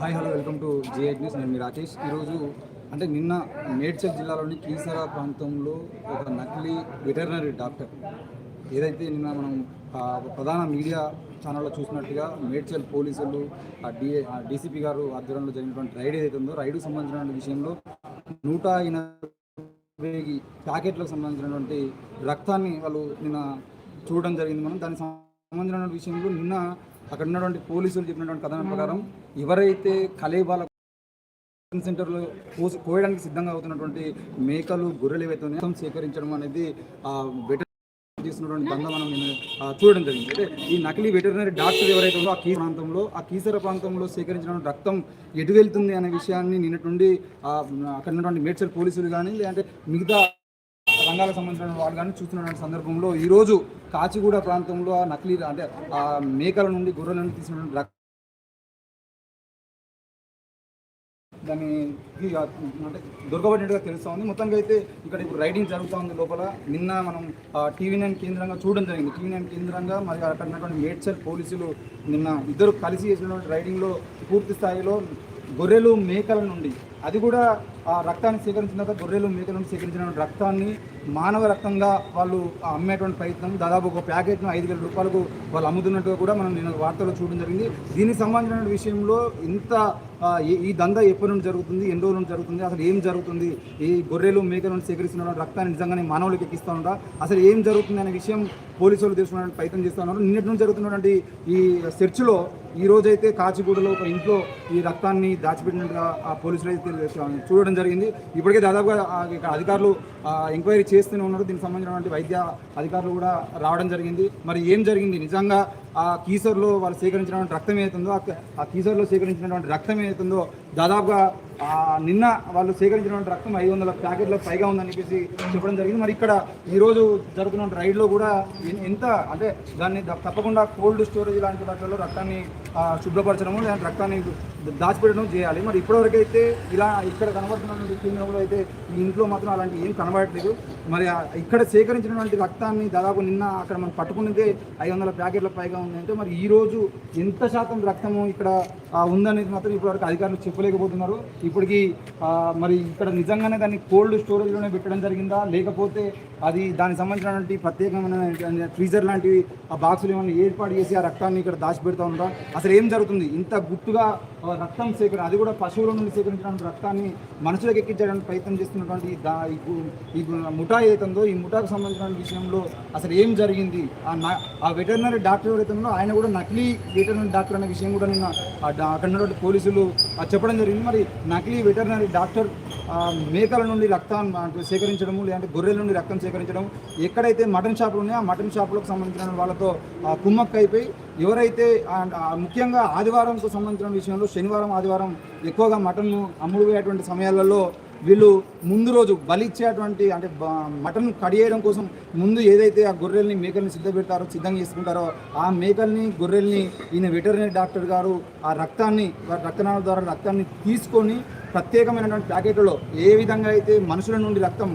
Hi hello welcome to జిఐట్ news. నేను మీ రాకేష్. ఈరోజు అంటే నిన్న మేడ్చల్ జిల్లాలోని కీసరా ప్రాంతంలో ఒక నకిలీ వెటర్నరీ డాక్టర్ ఏదైతే నిన్న మనం ప్రధాన మీడియా ఛానల్లో చూసినట్టుగా మేడ్చల్ పోలీసులు ఆ డి డీసీపీ గారు ఆధ్వర్యంలో జరిగినటువంటి రైడ్ ఏదైతే ఉందో రైడ్కు సంబంధించిన విషయంలో నూట ఎనభై ప్యాకెట్లకు సంబంధించినటువంటి రక్తాన్ని వాళ్ళు నిన్న చూడడం జరిగింది మనం. దానికి సంబంధించిన విషయంలో నిన్న అక్కడ ఉన్నటువంటి పోలీసులు చెప్పినటువంటి కథనం ప్రకారం ఎవరైతే కలేబాల సెంటర్లో కోసి కోయడానికి సిద్ధంగా అవుతున్నటువంటి మేకలు గొర్రెలు ఏవైతే ఉన్నాయో సేకరించడం అనేది బెటర్ చేస్తున్నటువంటి దంద మనం చూడడం జరిగింది. అంటే ఈ నకిలీ వెటర్నరీ డాక్టర్ ఎవరైతే ఉందో ఆ కీ ప్రాంతంలో ఆ కీసర ప్రాంతంలో సేకరించిన రక్తం ఎటు వెళ్తుంది అనే విషయాన్ని నిన్నటువంటి అక్కడ ఉన్నటువంటి మేడ్చల్ పోలీసులు కానీ లేదంటే మిగతా రంగాలకు సంబంధించిన వాళ్ళు కానీ చూస్తున్నటువంటి సందర్భంలో ఈరోజు కాచిగూడ ప్రాంతంలో ఆ నకిలీ అంటే ఆ మేకల నుండి గొర్రెల నుండి తీసుకున్న రక్తం దాన్ని అంటే దొరకబడినట్టుగా తెలుస్తూ ఉంది మొత్తంగా అయితే ఇక్కడ ఇప్పుడు రైడింగ్ జరుగుతూ ఉంది లోపల. నిన్న మనం టీవీ నైన్ కేంద్రంగా చూడడం జరిగింది. టీవీ నైన్ కేంద్రంగా మరి అక్కడ ఉన్నటువంటి మేడ్చల్ పోలీసులు నిన్న ఇద్దరు కలిసి చేసినటువంటి రైడింగ్లో పూర్తి స్థాయిలో గొర్రెలు మేకల నుండి అది కూడా ఆ రక్తాన్ని సేకరించిన తర్వాత గొర్రెలు మేకల నుండి సేకరించిన రక్తాన్ని మానవ రక్తంగా వాళ్ళు అమ్మేటువంటి ప్రయత్నం దాదాపు ఒక ప్యాకెట్ను ఐదు వేల రూపాయలకు వాళ్ళు అమ్ముతున్నట్టుగా కూడా మనం నేను వార్తలో చూడడం జరిగింది. దీనికి సంబంధించిన విషయంలో ఇంత ఈ- ఈ దందా ఎప్పటి నుండి జరుగుతుంది? ఎన్ని రోజుల నుండి జరుగుతుంది? అసలు ఏం జరుగుతుంది? ఈ గొర్రెలు మేకల నుండి సేకరిస్తున్న రక్తాన్ని నిజంగానే మానవులకు ఎక్కిస్తూ ఉంటా అసలు ఏం జరుగుతుంది అనే విషయం పోలీసులు తీసుకున్న ప్రయత్నం చేస్తూ ఉన్నారు. నిన్నటి నుంచి జరుగుతున్నటువంటి ఈ సెర్చ్లో ఈ రోజైతే కాచిగూడలో ఒక ఇంట్లో ఈ రక్తాన్ని దాచిపెట్టినట్టుగా ఆ పోలీసులు అయితే చూడడం జరిగింది. ఇప్పటికే దాదాపుగా ఇక్కడ అధికారులు ఎంక్వైరీ చేస్తూనే ఉన్నారు. దీనికి సంబంధించినటువంటి వైద్య అధికారులు కూడా రావడం జరిగింది. మరి ఏం జరిగింది? నిజంగా ఆ కీసర్లో వాళ్ళు సేకరించినటువంటి రక్తం ఏదైతుందో ఆ- కీసర్లో సేకరించినటువంటి రక్తం ఏదైతుందో దాదాపుగా నిన్న వాళ్ళు సేకరించినటువంటి రక్తం ఐదు వందల ప్యాకెట్ల పైగా ఉందని చెప్పేసి చెప్పడం జరిగింది. మరి ఇక్కడ ఈరోజు జరుగుతున్న రైడ్లో కూడా ఎంత అంటే దాన్ని తప్పకుండా కోల్డ్ స్టోరేజ్ లాంటి వాటిలో రక్తాన్ని శుభ్రపరచడము లేదంటే రక్తాన్ని దాచిపెట్టడం చేయాలి. మరి ఇప్పటివరకు అయితే ఇలా ఇక్కడ కనబడుతున్నటువంటి కేంద్రంలో అయితే ఈ ఇంట్లో మాత్రం అలాంటి ఏం కనబడట్లేదు. మరి ఇక్కడ సేకరించినటువంటి రక్తాన్ని దాదాపు నిన్న అక్కడ మనం పట్టుకున్నదే ఐదు వందల ప్యాకెట్ల పైగా ఉందంటే మరి ఈరోజు ఎంత శాతం రక్తము ఇక్కడ ఉందనేది మాత్రం ఇప్పటివరకు అధికారులు చెప్పలేకపోతున్నారు. ఇప్పటికీ మరి ఇక్కడ నిజంగానే దాన్ని కోల్డ్ స్టోరేజ్లోనే పెట్టడం జరిగిందా? లేకపోతే అది దానికి సంబంధించినటువంటి ప్రత్యేకమైన ఫ్రీజర్ లాంటివి ఆ బాక్సులు ఏమైనా ఏర్పాటు చేసి ఆ రక్తాన్ని ఇక్కడ దాచిపెడతా ఉంటా. అసలు ఏం జరుగుతుంది? ఇంత గుట్టుగా రక్తం సేకరణ అది కూడా పశువుల నుండి సేకరించినటువంటి రక్తాన్ని మనుషులకు ఎక్కించడానికి ప్రయత్నం చేస్తున్నటువంటి దా ఈ ముఠా ఏదైతే ఈ ముఠాకు సంబంధించిన విషయంలో అసలు ఏం జరిగింది? ఆ ఆ వెటర్నరీ డాక్టర్ ఎవరైతుందో ఆయన కూడా నకిలీ వెటర్నరీ డాక్టర్ అనే విషయం కూడా నిన్న అక్కడ ఉన్నటువంటి పోలీసులు చెప్పడం జరిగింది. మరి నకిలీ వెటర్నరీ డాక్టర్ మేకల నుండి రక్తాన్ని సేకరించడము లేదంటే గొర్రెల నుండి రక్తం సేకరించడం ఎక్కడైతే మటన్ షాపులు ఉన్నాయో ఆ మటన్ షాపులకు సంబంధించిన వాళ్ళతో కుమ్మక్క అయిపోయి ఎవరైతే ముఖ్యంగా ఆదివారంకు సంబంధించిన విషయంలో శనివారం ఆదివారం ఎక్కువగా మటన్ అమ్ముడు పోయేటువంటి సమయాలలో వీళ్ళు ముందు రోజు బలిచ్చేటువంటి అంటే మటన్ కడియేయడం కోసం ముందు ఏదైతే ఆ గొర్రెల్ని మేకల్ని సిద్ధపెడతారో సిద్ధంగా చేసుకుంటారో ఆ మేకల్ని గొర్రెల్ని ఈయన వెటర్నరీ డాక్టర్ గారు ఆ రక్తాన్ని వారి ద్వారా రక్తాన్ని తీసుకొని ప్రత్యేకమైనటువంటి ప్యాకెట్లలో ఏ విధంగా అయితే మనుషుల నుండి రక్తం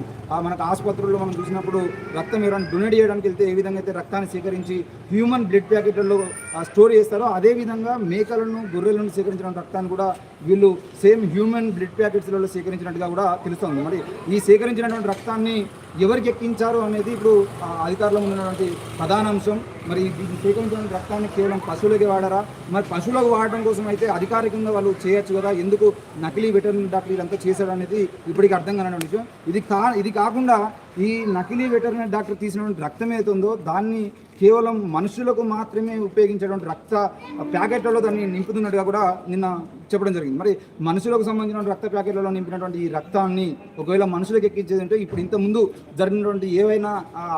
మనకు ఆసుపత్రుల్లో మనం చూసినప్పుడు రక్తం ఎవరైనా డొనేట్ చేయడానికి వెళ్తే ఏ విధంగా అయితే రక్తాన్ని సేకరించి హ్యూమన్ బ్లడ్ ప్యాకెట్లలో స్టోర్ చేస్తారో అదే విధంగా మేకలను గొర్రెలను సేకరించిన రక్తాన్ని కూడా వీళ్ళు సేమ్ హ్యూమన్ బ్లడ్ ప్యాకెట్స్లలో సేకరించినట్టుగా కూడా తెలుస్తుంది. మరి ఈ సేకరించినటువంటి రక్తాన్ని ఎవరికి ఎక్కించారు అనేది ఇప్పుడు అధికారంలో ఉన్నటువంటి ప్రధాన అంశం. మరి దీన్ని సేకరించిన రక్తాన్ని కేవలం పశువులకి వాడారా? మరి పశువులకు వాడడం కోసం అయితే అధికారికంగా వాళ్ళు చేయొచ్చు కదా? ఎందుకు నకిలీ వెటర్నరీ డాక్టర్ ఇదంతా చేశారు అనేది ఇప్పటికి అర్థం కాని విషయం. ఇది కా ఇది కాకుండా ఈ నకిలీ వెటర్నరీ డాక్టర్ తీసినటువంటి రక్తం ఏదైతుందో దాన్ని కేవలం మనుషులకు మాత్రమే ఉపయోగించేటువంటి రక్త ప్యాకెట్లలో దాన్ని నింపుతున్నట్టుగా కూడా నిన్న చెప్పడం జరిగింది. మరి మనుషులకు సంబంధించిన రక్త ప్యాకెట్లలో నింపినటువంటి ఈ రక్తాన్ని ఒకవేళ మనుషులకు ఎక్కించేది అంటే ఇప్పుడు ఇంతకుముందు జరిగినటువంటి ఏవైనా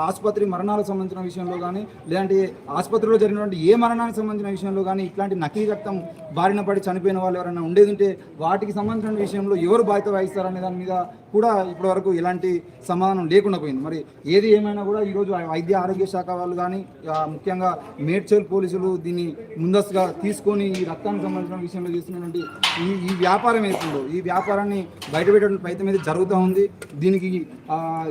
ఆసుపత్రి మరణాలకు సంబంధించిన విషయంలో కానీ లేదంటే ఆసుపత్రిలో జరిగినటువంటి ఏ మరణానికి సంబంధించిన విషయంలో కానీ ఇట్లాంటి నకిలీ రక్తం బారిన పడి చనిపోయిన వాళ్ళు ఎవరైనా ఉండేది ఉంటే వాటికి సంబంధించిన విషయంలో ఎవరు బాధ్యత వహిస్తారనే దాని మీద కూడా ఇప్పటివరకు ఎలాంటి సమాధానం లేకుండా పోయింది. మరి ఏది ఏమైనా కూడా ఈరోజు వైద్య ఆరోగ్య శాఖ వాళ్ళు కానీ ముఖ్యంగా మేడ్చల్ పోలీసులు దీన్ని ముందస్తుగా తీసుకొని ఈ రక్తానికి సంబంధించిన విషయంలో చేస్తున్నటువంటి ఈ ఈ వ్యాపారం ఏదో ఈ వ్యాపారాన్ని బయటపెట్టడం ప్రయత్నం అయితే జరుగుతూ ఉంది. దీనికి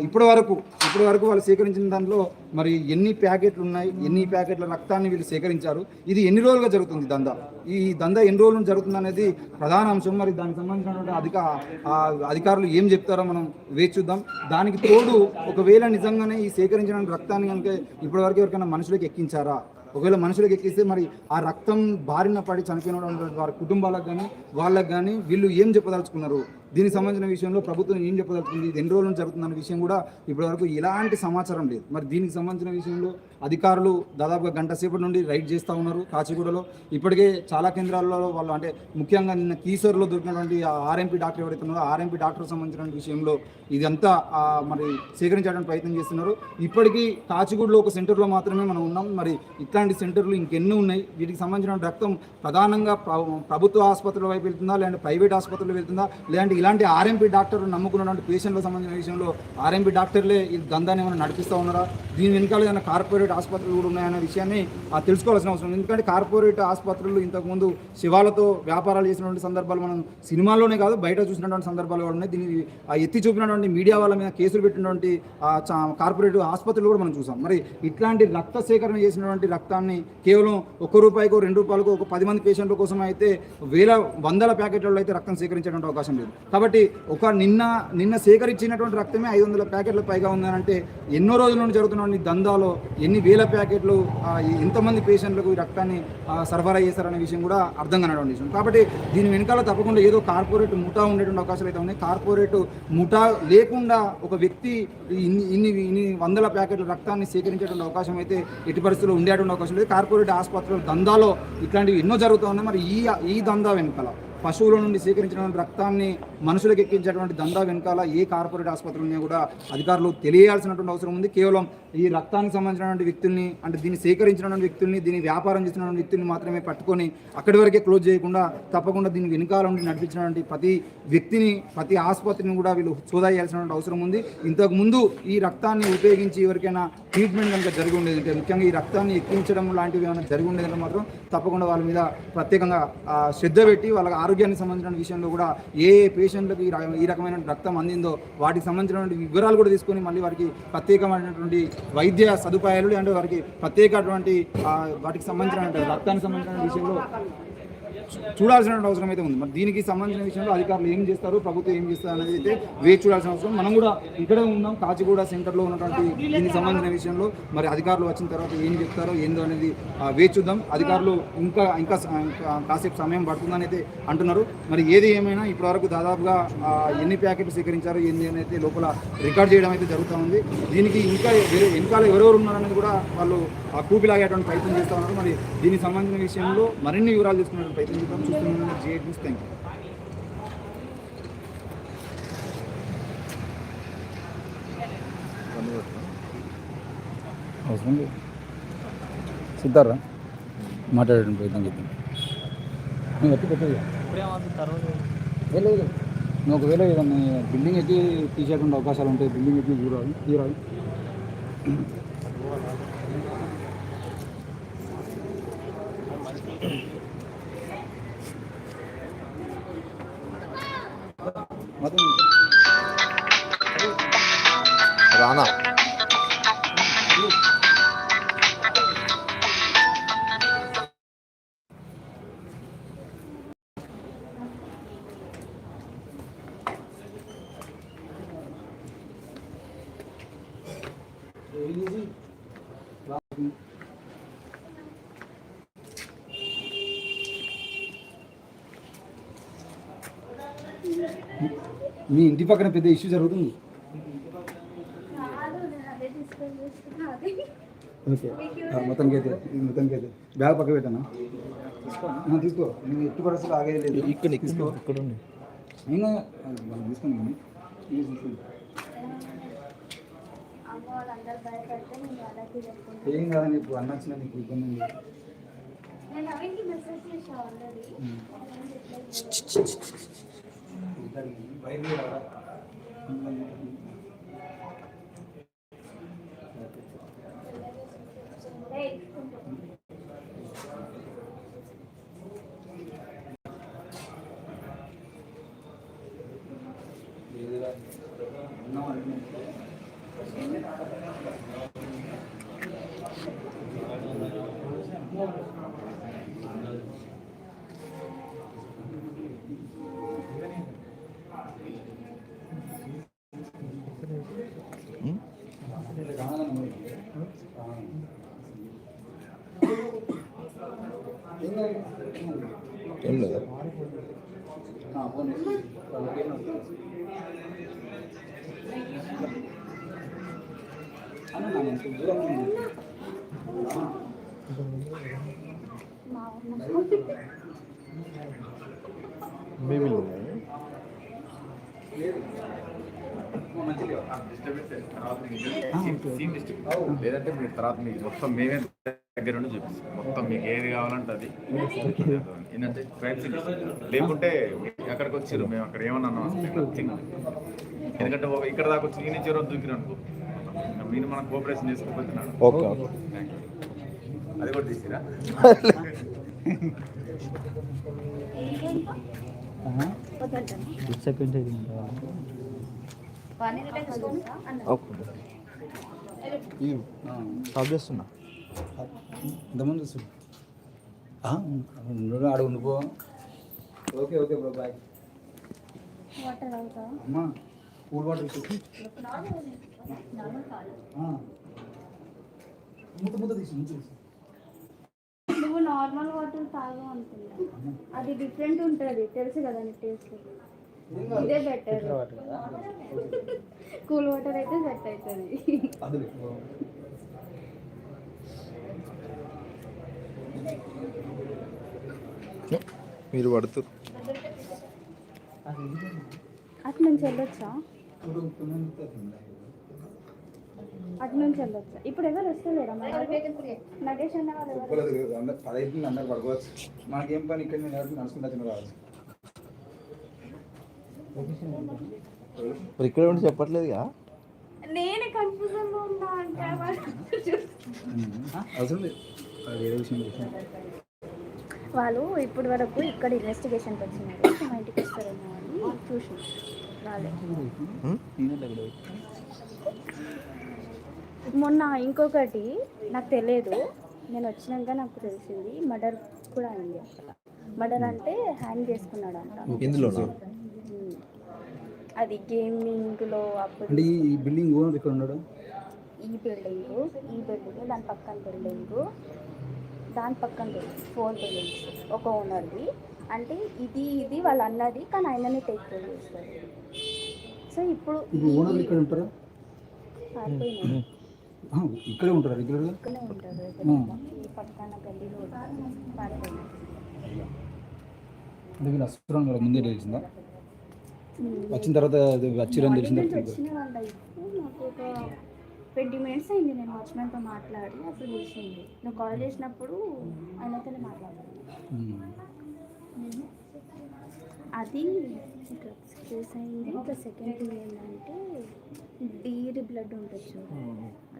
ఇప్పటి వరకు ఇప్పటి వరకు వాళ్ళు సేకరించిన దాంట్లో మరి ఎన్ని ప్యాకెట్లు ఉన్నాయి ఎన్ని ప్యాకెట్ల రక్తాన్ని వీళ్ళు సేకరించారు ఇది ఎన్ని రోజులుగా జరుగుతుంది దందా? ఈ దందా ఎన్ని రోజుల నుంచి జరుగుతుంది అనేది ప్రధాన అంశం. మరి దానికి సంబంధించినటువంటి అధిక ఆ అధికారులు ఏం చెప్తారో మనం వేచి చూద్దాం. దానికి తోడు ఒకవేళ నిజంగానే ఈ సేకరించిన రక్తాన్ని కనుక ఇప్పటివరకు ఎవరికైనా మనుషులకు ఎక్కించారా? ఒకవేళ మనుషులకు ఎక్కిస్తే మరి ఆ రక్తం బారిన పడి చనిపోయిన వారి కుటుంబాలకు కానీ వాళ్ళకు కానీ వీళ్ళు ఏం చెప్పదలుచుకున్నారు? దీనికి సంబంధించిన విషయంలో ప్రభుత్వం ఏం చెప్పదలుచుకుంది? ఇది ఎన్ని రోజులు జరుగుతుందన్న విషయం కూడా ఇప్పటివరకు ఎలాంటి సమాచారం లేదు. మరి దీనికి సంబంధించిన విషయంలో అధికారులు దాదాపుగా గంట సేపటి నుండి రైడ్ చేస్తూ ఉన్నారు కాచిగూడలో. ఇప్పటికే చాలా కేంద్రాల్లో వాళ్ళు అంటే ముఖ్యంగా నిన్న కీసర్లో దొరికినటువంటి ఆర్ఎంపీ డాక్టర్ ఎవరైతే ఉన్నారో ఆర్ఎంపీ డాక్టర్ సంబంధించిన విషయంలో ఇదంతా మరి సేకరించడానికి ప్రయత్నం చేస్తున్నారు. ఇప్పటికీ కాచిగూడలో ఒక సెంటర్లో మాత్రమే మనం ఉన్నాం. మరి ఇట్లాంటి సెంటర్లు ఇంకెన్ని ఉన్నాయి? వీటికి సంబంధించిన రక్తం ప్రధానంగా ప్రభుత్వ ఆసుపత్రుల వైపు వెళ్తుందా? లేదంటే ప్రైవేట్ ఆసుపత్రులు వెళ్తుందా? లేదంటే ఇలాంటి ఆర్ఎంపీ డాక్టర్ నమ్ముకున్నటువంటి పేషెంట్లకు సంబంధించిన విషయంలో ఆర్ఎంపీ డాక్టర్లే ఈ దందాన్ని ఏమైనా నడిపిస్తూ ఉన్నారా? దీని వెనకాల ఏదైనా కార్పొరేట్ ఆసుపత్రులు కూడా ఉన్నాయనే విషయాన్ని తెలుసుకోవాల్సిన అవసరం ఎందుకంటే కార్పొరేట్ ఆసుపత్రులు ఇంతకుముందు శివాలతో వ్యాపారాలు చేసినటువంటి సందర్భాలు మనం సినిమాల్లోనే కాదు బయట చూసినటువంటి సందర్భాలు కూడా ఉన్నాయి. దీన్ని ఎత్తి చూపినటువంటి మీడియా వాళ్ళ మీద కేసులు పెట్టినటువంటి చా- కార్పొరేట్ ఆసుపత్రులు కూడా మనం చూసాం. మరి ఇట్లాంటి రక్త సేకరణ చేసినటువంటి రక్తాన్ని కేవలం ఒక రూపాయికో రెండు రూపాయలకు ఒక పది మంది పేషెంట్ల కోసం అయితే వేల వందల ప్యాకెట్లలో అయితే రక్తం సేకరించేటువంటి అవకాశం లేదు. కాబట్టి ఒక నిన్న నిన్న సేకరించినటువంటి రక్తమే ఐదు వందల ప్యాకెట్ల పైగా ఉందనంటే ఎన్నో రోజుల నుండి జరుగుతున్న దందాలో ఎన్ని వేల ప్యాకెట్లు ఎంతమంది పేషెంట్లకు ఈ రక్తాన్ని సరఫరా చేశారనే విషయం కూడా అర్థం కానటువంటి విషయం. కాబట్టి దీని వెనకాల తప్పకుండా ఏదో కార్పొరేట్ ముఠా ఉండేటువంటి అవకాశాలు అయితే ఉన్నాయి. కార్పొరేట్ ముఠా లేకుండా ఒక వ్యక్తి ఇన్ని ఇన్ని ఇన్ని వందల ప్యాకెట్ల రక్తాన్ని సేకరించేటువంటి అవకాశం అయితే ఎట్టి పరిస్థితుల్లో ఉండేటువంటి అవకాశం లేదు. కార్పొరేట్ ఆసుపత్రుల దందాలో ఇట్లాంటివి ఎన్నో జరుగుతూ ఉన్నాయి. మరి ఈ ఈ దందా వెనకాల పశువుల నుండి సేకరించిన రక్తాన్ని మనుషులకు ఎక్కించేటువంటి దందా వెనకాల ఏ కార్పొరేట్ ఆసుపత్రులని ఉన్నాయో కూడా అధికారులు తెలియాల్సినటువంటి అవసరం ఉంది. కేవలం ఈ రక్తానికి సంబంధించినటువంటి వ్యక్తుల్ని అంటే దీన్ని సేకరించినటువంటి వ్యక్తుల్ని దీన్ని వ్యాపారం చేసినటువంటి వ్యక్తుల్ని మాత్రమే పట్టుకొని అక్కడి వరకే క్లోజ్ చేయకుండా తప్పకుండా దీని వెనకాల నుండి నడిపించినటువంటి ప్రతి వ్యక్తిని ప్రతి ఆసుపత్రిని కూడా వీళ్ళు సోదా చేయాల్సినటువంటి అవసరం ఉంది. ఇంతకు ముందు ఈ రక్తాన్ని ఉపయోగించి ఎవరికైనా ట్రీట్మెంట్ కనుక జరిగి ఉండేది అంటే ముఖ్యంగా ఈ రక్తాన్ని ఎక్కించడం లాంటివి ఏమైనా జరిగి ఉండేదంటే మాత్రం తప్పకుండా వాళ్ళ మీద ప్రత్యేకంగా శ్రద్ధ పెట్టి వాళ్ళకి ఆరోగ్య ఆరోగ్యానికి సంబంధించిన విషయంలో కూడా ఏ పేషెంట్లకు ఈ ఈ రకమైన రక్తం అందిందో వాటికి సంబంధించినటువంటి వివరాలు కూడా తీసుకొని మళ్ళీ వారికి ప్రత్యేకమైనటువంటి వైద్య సదుపాయాలు అంటే వారికి ప్రత్యేకటువంటి వాటికి సంబంధించిన రక్తానికి సంబంధించిన విషయంలో చూడాల్సిన అవసరం అయితే ఉంది. మరి దీనికి సంబంధించిన విషయంలో అధికారులు ఏం చేస్తారు? ప్రభుత్వం ఏం చేస్తారు అనేది అయితే వేచి చూడాల్సిన అవసరం. మనం కూడా ఇక్కడే ఉన్నాం. కాచిగూడ సెంటర్లో ఉన్నటువంటి దీనికి సంబంధించిన విషయంలో మరి అధికారులు వచ్చిన తర్వాత ఏం చెప్తారో ఏందో అనేది వేచి చూద్దాం. అధికారులు ఇంకా ఇంకా ఇంకా కాసేపు సమయం పడుతుందని అయితే అంటున్నారు. మరి ఏది ఏమైనా ఇప్పటివరకు దాదాపుగా ఎన్ని ప్యాకెట్లు సేకరించారు? ఏంది అని అయితే లోపల రికార్డ్ చేయడం అయితే జరుగుతూ ఉంది. దీనికి ఇంకా వెనకాల ఎవరెవరు ఉన్నారనేది కూడా వాళ్ళు ఆ కూపిలాగేటువంటి ప్రయత్నం చేస్తూ ఉన్నారు. మరి దీనికి సంబంధించిన విషయంలో మరిన్ని వివరాలు తీసుకునే ప్రయత్నం చేద్దాం. చూస్తున్నాం జిఐ న్యూస్ థ్యాంక్ యూ అవసరం లేదు. సిద్ధారా మాట్లాడడం ప్రయత్నం చేద్దాం. నువ్వు ఎత్తి పెట్టేది లేదు. నువ్వు ఒకవేళ ఏదన్నా బిల్డింగ్ ఎక్కి తీసేటువంటి అవకాశాలు ఉంటాయి బిల్డింగ్ ఎక్కి చూడాలి తీరాలి. మీ ఇంటి పక్కన పెద్ద ఇష్యూ జరుగుతుంది కాదు నేను అదే డిస్కస్ చేస్తున్నా అది ఓకే. మొత్తానికి అయితే మొత్తానికి అయితే బ్యాగ్ పక్క పెట్టానా? తీసుకో. నేను ఎట్టి పరిస్థితులు ఆగేది లేదు. ఇక్కడ తీసుకో. ఇక్కడ ఉంది నేను తీసుకోండి కానీ మీరు తీసుకోండి. అమ్మ వాళ్ళందరూ భయపడితే నేను ఏం లేదా మేబీ లేదంటే మీరు తర్వాత మీకు మొత్తం మేమే దగ్గర నుండి చూపిస్తాం మొత్తం మీకు ఏది కావాలంటే అది ఏంటంటే క్రైమ్ లేకుంటే అక్కడికి ఎక్కడికి వచ్చారు? మేము అక్కడ ఏమన్నా ఎందుకంటే ఇక్కడ దాకా వచ్చి నేను ఇచ్చారో దూకినాను అనుకో. మీరు మనం కోఆపరేషన్ చేసుకోకపోతున్నాడు ఓకే ఓకే. అది కూడా తీసిరా? ఓకే ఇది స్టాప్ చేస్తున్నా ఇంతమంది చూడు ఉండు ఆడ ఉండిపో okay okay bro boy water అవుతావా అమ్మా కూల్ వాటర్ నువ్వు నార్మల్ వాటర్ తాగు అనుకున్నా. అది డిఫరెంట్ ఉంటుంది తెలుసు కదా నీ టేస్ట్. ఇదే బెటర్. కూల్ వాటర్ అయితే సెట్ అవుతుంది మీరు పడుతురు అటు నుంచి వెళ్ళొచ్చా అటు నుంచి వెళ్ళొచ్చా. ఇప్పుడు ఎవరు వస్తలేరా నగేష్ అన్న వాళ్ళు పదైతుంది అందరు పడుకోవచ్చు. మనకేం పని? ఇక్కడ నడుచుకుంటా చిన్న రావచ్చు. మరి ఇక్కడ ఉండి చెప్పట్లేదుగా? నేనే కన్ఫ్యూజన్లో ఉన్నా అంటే వాళ్ళు ఇప్పటి వరకు ఇక్కడ ఇన్వెస్టిగేషన్కి వచ్చినారు. సో మా ఇంటికి వస్తారేమో అని చూసి రాలే మొన్న ఇంకొకటి నాకు తెలియదు. నేను వచ్చినాక నాకు తెలిసింది. మర్డర్ కూడా అయింది మర్డర్ అంటే హ్యాంగ్ చేసుకున్నాడు అంట. అది గేమింగ్లో అప్పుడు అంటే ఈ బిల్డింగ్ ఓనర్ ఇక్కడ ఉన్నాడు? ఈ బిల్డింగ్ ఈ బిల్డింగ్ దాని పక్కన బిల్డింగ్ దాని పక్కన బిల్డింగ్ ఫోర్ బిల్డింగ్స్ ఒక ఓనర్ది. అంటే ఇది ఇది వాళ్ళ అన్నది కానీ ఆయననే టేక్ కేర్ చేస్తారు సో ఇప్పుడు ఇప్పుడు ఓనర్లు ఇక్కడ ఉంటారా? పారిపోయినాడు. ఇక్కడే ఉంటారా రెగ్యులర్గా ఇక్కడే ఉంటారు. ఈ పక్కన గల్లీలో. అంటే వీళ్ళు అస్త్రం ముందే తెలిసిందా. వచ్చిన తర్వాత వచ్చిరని వచ్చిన వాళ్ళ ఇప్పుడు నాకు ఒక ట్వంటీ మినిట్స్ అయింది నేను వాచ్మెన్తో మాట్లాడి అప్పుడు తెలిసింది. నువ్వు కాల్ చేసినప్పుడు ఆయనతోనే మాట్లాడాను ఉమ్. అది డ్రగ్స్ కేస్ అయింది. ఇంకా సెకండ్ ఏంటంటే డీరి బ్లడ్ ఉంటుంది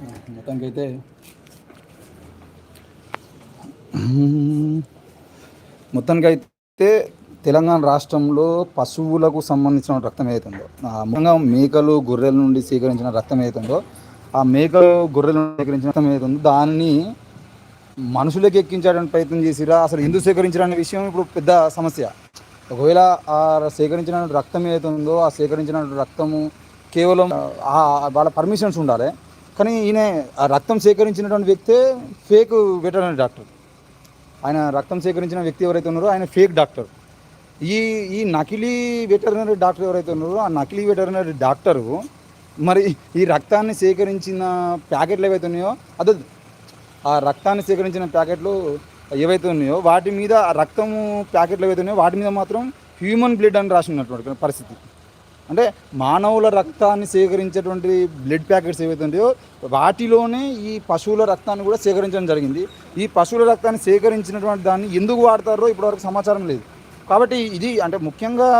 ఆ, మొత్తానికైతే. మొత్తానికైతే తెలంగాణ రాష్ట్రంలో పశువులకు సంబంధించిన రక్తం ఏదైతుందో ఆ ముఖ్యంగా మేకలు గొర్రెల నుండి సేకరించిన రక్తం ఏదైతుందో ఆ మేకలు గొర్రెల నుండి సేకరించిన రక్తం ఏదైతుందో దానిని మనుషులకు ఎక్కించడానికి ప్రయత్నం చేసిరా? అసలు ఎందుకు సేకరించడం అనే విషయం ఇప్పుడు పెద్ద సమస్య. ఒకవేళ ఆ సేకరించిన రక్తం ఏదైతే ఉందో ఆ సేకరించిన రక్తము కేవలం వాళ్ళ పర్మిషన్స్ ఉండాలి. కానీ ఈయన ఆ రక్తం సేకరించినటువంటి వ్యక్తే ఫేక్ వెటర్నరీ డాక్టర్. ఆయన రక్తం సేకరించిన వ్యక్తి ఎవరైతే ఉన్నారో ఆయన ఫేక్ డాక్టర్. ఈ ఈ నకిలీ వెటర్నరీ డాక్టర్ ఎవరైతే ఉన్నారో ఆ నకిలీ వెటర్నరీ డాక్టరు మరి ఈ రక్తాన్ని సేకరించిన ప్యాకెట్లు ఏవైతే ఉన్నాయో అదే ఆ రక్తాన్ని సేకరించిన ప్యాకెట్లు ఏవైతే ఉన్నాయో వాటి మీద రక్తము ప్యాకెట్లు ఏవైతే ఉన్నాయో వాటి మీద మాత్రం హ్యూమన్ బ్లడ్ అని రాసి ఉన్నటువంటి పరిస్థితి. అంటే మానవుల రక్తాన్ని సేకరించేటువంటి బ్లడ్ ప్యాకెట్స్ ఏవైతే ఉన్నాయో వాటిలోనే ఈ పశువుల రక్తాన్ని కూడా సేకరించడం జరిగింది. ఈ పశువుల రక్తాన్ని సేకరించినటువంటి దాన్ని ఎందుకు వాడతారో ఇప్పటివరకు సమాచారం లేదు. కాబట్టి ఇది అంటే ముఖ్యంగా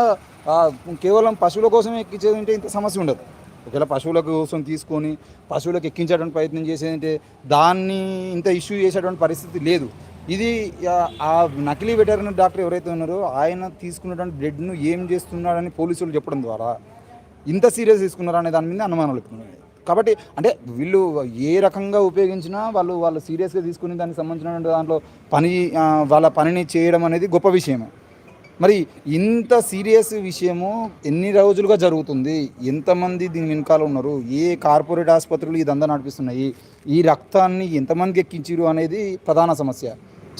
కేవలం పశువుల కోసం ఎక్కించేది అంటే ఇంత సమస్య ఉండదు. ఒకవేళ పశువుల కోసం తీసుకొని పశువులకు ఎక్కించేటువంటి ప్రయత్నం చేసేదంటే దాన్ని ఇంత ఇష్యూ చేసేటువంటి పరిస్థితి లేదు. ఇది ఆ, నకిలీ వెటరినరీ డాక్టర్ ఎవరైతే ఉన్నారో ఆయన తీసుకున్నటువంటి బ్లడ్ను ఏం చేస్తున్నాడని పోలీసులు చెప్పడం ద్వారా ఇంత సీరియస్ తీసుకున్నారా అనే దాని మీద అనుమానాలు ఎక్కుతున్నాయి కాబట్టి అంటే వీళ్ళు ఏ రకంగా ఉపయోగించినా వాళ్ళు వాళ్ళు సీరియస్గా తీసుకుని దానికి సంబంధించినటువంటి దాంట్లో పని వాళ్ళ పనిని చేయడం అనేది గొప్ప విషయమే. మరి ఇంత సీరియస్ విషయము ఎన్ని రోజులుగా జరుగుతుంది? ఎంతమంది దీని వెనకాల ఉన్నారు? ఏ కార్పొరేట్ ఆసుపత్రులు ఇదంతా నడిపిస్తున్నాయి? ఈ రక్తాన్ని ఎంతమందికి ఎక్కించారు అనేది ప్రధాన సమస్య.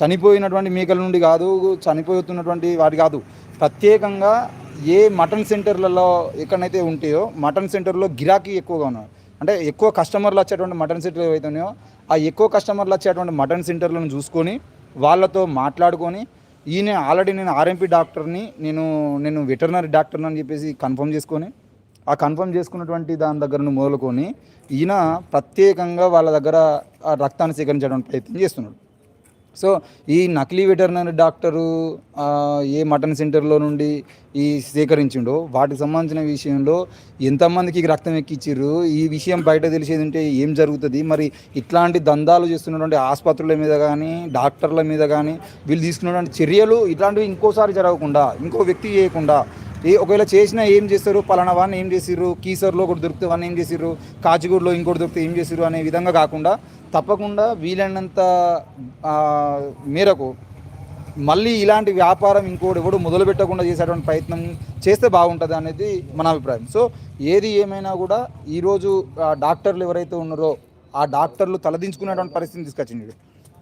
చనిపోయినటువంటి మేకల నుండి కాదు చనిపోతున్నటువంటి వాటి కాదు. ప్రత్యేకంగా ఏ మటన్ సెంటర్లలో ఎక్కడైతే ఉంటాయో మటన్ సెంటర్లో గిరాకీ ఎక్కువగా ఉన్నాయి అంటే ఎక్కువ కస్టమర్లు వచ్చేటువంటి మటన్ సెంటర్లు ఏవైతే ఉన్నాయో ఆ ఎక్కువ కస్టమర్లు వచ్చేటువంటి మటన్ సెంటర్లను చూసుకొని వాళ్ళతో మాట్లాడుకొని ఈయన ఆల్రెడీ నేను ఆర్ఎంపీ డాక్టర్ని నేను నేను వెటర్నరీ డాక్టర్ని అని చెప్పేసి కన్ఫర్మ్ చేసుకొని ఆ కన్ఫర్మ్ చేసుకున్నటువంటి దాని దగ్గరను మొదలుకొని ఈయన ప్రత్యేకంగా వాళ్ళ దగ్గర ఆ రక్తాన్ని సేకరించడానికి ప్రయత్నం చేస్తున్నాడు. సో ఈ నకిలీ వెటర్నరీ డాక్టరు ఏ మటన్ సెంటర్లో నుండి ఈ సేకరించిండో వాటికి సంబంధించిన విషయంలో ఎంతమందికి రక్తం ఎక్కిచ్చిర్రు ఈ విషయం బయట తెలిసేది ఉంటే ఏం జరుగుతుంది? మరి ఇట్లాంటి దందాలు చేస్తున్నటువంటి ఆసుపత్రుల మీద కానీ డాక్టర్ల మీద కానీ వీళ్ళు తీసుకున్నటువంటి చర్యలు ఇట్లాంటివి ఇంకోసారి జరగకుండా ఇంకో వ్యక్తి చేయకుండా ఏ ఒకవేళ చేసినా ఏం చేస్తారు? పలానా వాడిని ఏం చేసిర్రు? కీసర్లో ఒకటి దొరికితే వాడిని ఏం చేసిర్రు? కాచిగూడలో ఇంకోటి దొరికితే ఏం చేసిర్రు? అనే విధంగా కాకుండా తప్పకుండా వీలైనంత మేరకు మళ్ళీ ఇలాంటి వ్యాపారం ఇంకోటి ఎవడు మొదలు పెట్టకుండా చేసేటువంటి ప్రయత్నం చేస్తే బాగుంటుంది అనేది మన అభిప్రాయం. సో ఏది ఏమైనా కూడా ఈరోజు ఆ డాక్టర్లు ఎవరైతే ఉన్నారో ఆ డాక్టర్లు తలదించుకునేటువంటి పరిస్థితిని తీసుకొచ్చింది.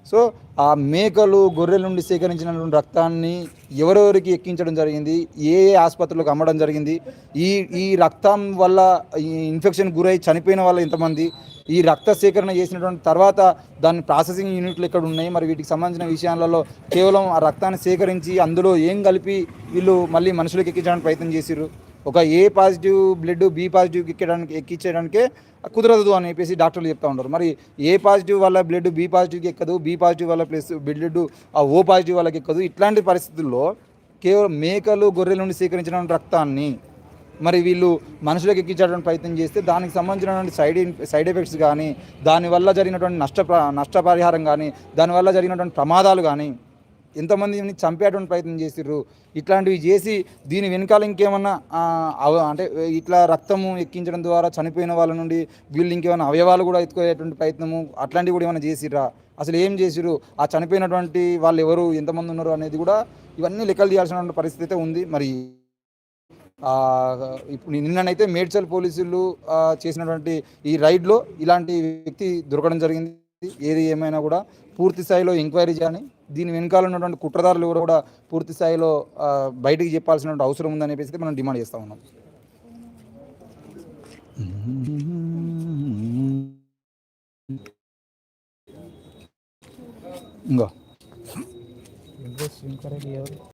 సో ఆ మేకలు గొర్రెల నుండి సేకరించినటువంటి రక్తాన్ని ఎవరెవరికి ఎక్కించడం జరిగింది ఏ ఏ ఆసుపత్రులకు అమ్మడం జరిగింది ఈ ఈ రక్తం వల్ల ఈ ఇన్ఫెక్షన్ గురై చనిపోయిన వాళ్ళు ఎంతమంది ఈ రక్త సేకరణ చేసినటువంటి తర్వాత దాని ప్రాసెసింగ్ యూనిట్లు ఎక్కడ ఉన్నాయి మరి వీటికి సంబంధించిన విషయాలలో కేవలం ఆ రక్తాన్ని సేకరించి అందులో ఏం కలిపి వీళ్ళు మళ్ళీ మనుషులకు ఎక్కించడానికి ప్రయత్నం చేసిర్రు? ఒక A positive blood B positive ఎక్కడానికి ఎక్కించడానికే కుదరదు అని చెప్పేసి డాక్టర్లు చెప్తా ఉంటారు మరి ఏ పాజిటివ్ వల్ల బ్లడ్ బి పాజిటివ్కి ఎక్కదు బి పాజిటివ్ వల్ల ప్లస్ బ్లడ్ ఆ ఓ పాజిటివ్ వాళ్ళకి ఎక్కదు. ఇట్లాంటి పరిస్థితుల్లో కేవలం మేకలు గొర్రెల నుండి సేకరించిన రక్తాన్ని మరి వీళ్ళు మనుషులకు ఎక్కించడానికి ప్రయత్నం చేస్తే దానికి సంబంధించినటువంటి సైడ్ సైడ్ ఎఫెక్ట్స్ కానీ దానివల్ల జరిగినటువంటి నష్ట నష్టపరిహారం కానీ దానివల్ల జరిగినటువంటి ప్రమాదాలు కానీ ఎంతమందిని చంపేటువంటి ప్రయత్నం చేసిర్రు. ఇట్లాంటివి చేసి దీని వెనకాల ఇంకేమన్నా అవ- అంటే ఇట్లా రక్తము ఎక్కించడం ద్వారా చనిపోయిన వాళ్ళ నుండి వీళ్ళు ఇంకేమైనా అవయవాలు కూడా ఎత్తుకునేటువంటి ప్రయత్నము అట్లాంటివి కూడా ఏమైనా చేసిర్రా? అసలు ఏం చేసిర్రు? ఆ చనిపోయినటువంటి వాళ్ళు ఎవరు? ఎంతమంది ఉన్నారు? అనేది కూడా ఇవన్నీ లెక్కలు చేయాల్సిన పరిస్థితి అయితే ఉంది. మరి ఇప్పుడు నిన్ననైతే మేడ్చల్ పోలీసులు చేసినటువంటి ఈ రైడ్లో ఇలాంటి వ్యక్తి దొరకడం జరిగింది. ఏది ఏమైనా కూడా పూర్తి స్థాయిలో ఎంక్వైరీ చేయాలని దీని వెనకాల ఉన్నటువంటి కుట్రదారులు ఎవరు కూడా పూర్తి స్థాయిలో బయటికి చెప్పాల్సినటువంటి అవసరం ఉందని చెప్పేసి మనం డిమాండ్ చేస్తూ ఉన్నాం. ఇంకో.